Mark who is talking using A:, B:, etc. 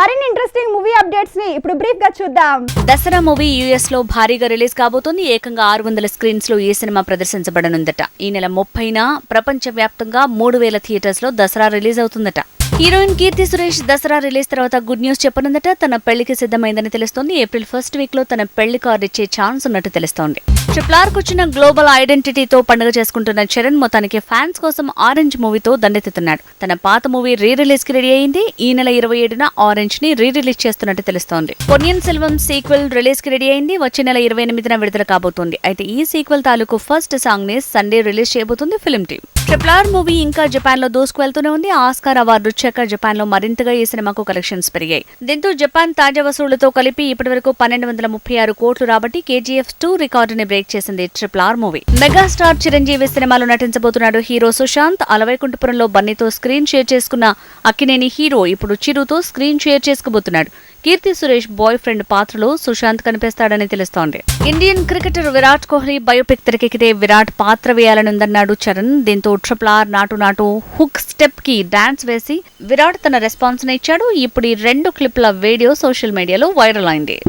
A: మరిన్ని interesting movie అప్డేట్స్ని ఇప్పుడు బ్రీఫ్గా చూద్దాం.
B: దసరా మూవీ యుఎస్లో భారీగా రిలీజ్ కాబోతోంది. ఏకంగా ఆరు వందల స్క్రీన్స్లో ఈ సినిమా ప్రదర్శించబడనుందట. ఈ నెల ముప్పైన ప్రపంచ వ్యాప్తంగా మూడు వేల థియేటర్స్లో దసరా రిలీజ్ అవుతుందట. హీరోయిన్ కీర్తి సురేష్ దసరా రిలీజ్ తర్వాత గుడ్ న్యూస్ చెప్పనుందట. తన పెళ్ళికి సిద్ధమైందని తెలుస్తోంది. ఏప్రిల్ ఫస్ట్ వీక్లో తన పెళ్ళి కార్డు ఇచ్చే ఛాన్స్ ఉన్నట్టు తెలుస్తోంది. ట్రిప్లార్కు వచ్చిన గ్లోబల్ ఐడెంటిటీతో పండుగ చేసుకుంటున్న చరణ్ మొత్తానికి ఫ్యాన్స్ కోసం ఆరెంజ్ మూవీతో దండెత్తుతున్నాడు. తన పాత మూవీ రీ రిలీజ్కి రెడీ అయింది. ఈ నెల ఇరవై ఏడున ఆరెంజ్ని రీ రిలీజ్ చేస్తున్నట్టు తెలుస్తోంది. పొన్నియన్ సెల్వం సీక్వెల్ రిలీజ్కి రెడీ అయింది. వచ్చే నెల ఇరవై ఎనిమిదిన విడుదల కాబోతోంది. అయితే ఈ సీక్వెల్ తాలూకు ఫస్ట్ సాంగ్ని సండే రిలీజ్ చేయబోతుంది film team triple R movie ఇంకా జపాన్లో దూసుకు వెళ్తూనే ఉంది. ఆస్కార్ అవార్డు వచ్చాక జపాన్లో మరింతగా ఈ సినిమాకు కలెక్షన్స్ పెరిగాయి. దీంతో జపాన్ తాజా వసూళ్ళతో కలిపి ఇప్పటివరకు పన్నెండు వందల ముప్పై ఆరు కోట్లు రాబట్టి కేజీఎఫ్ టూ రికార్డుని బ్రేక్ చేసింది triple R movie. Megastar Chiranjeevi సినిమాలో నటించబోతున్నాడు హీరో సుశాంత్. అలవైకుంఠపురంలో బన్నీతో స్క్రీన్ షేర్ చేసుకున్న అక్కినేని హీరో ఇప్పుడు చిరుతో స్క్రీన్ షేర్ చేసుకోబోతున్నాడు. కీర్తి సురేష్ బాయ్ ఫ్రెండ్ పాత్రలో సుశాంత్ కనిపిస్తాడని తెలుస్తోంది. Indian cricketer Virat Kohli biopic తెరకెక్కితే Virat పాత్ర వేయాలనుందన్నాడు చరణ్. దీంతో ట్రిపుల్ ఆర్ నాటు నాటు హుక్ స్టెప్కి డాన్స్ వేసి విరాట్ తన రెస్పాన్స్ ఇచ్చాడు. ఇప్పుడు ఈ రెండు క్లిప్ల వీడియో సోషల్ మీడియాలో వైరల్ అయింది.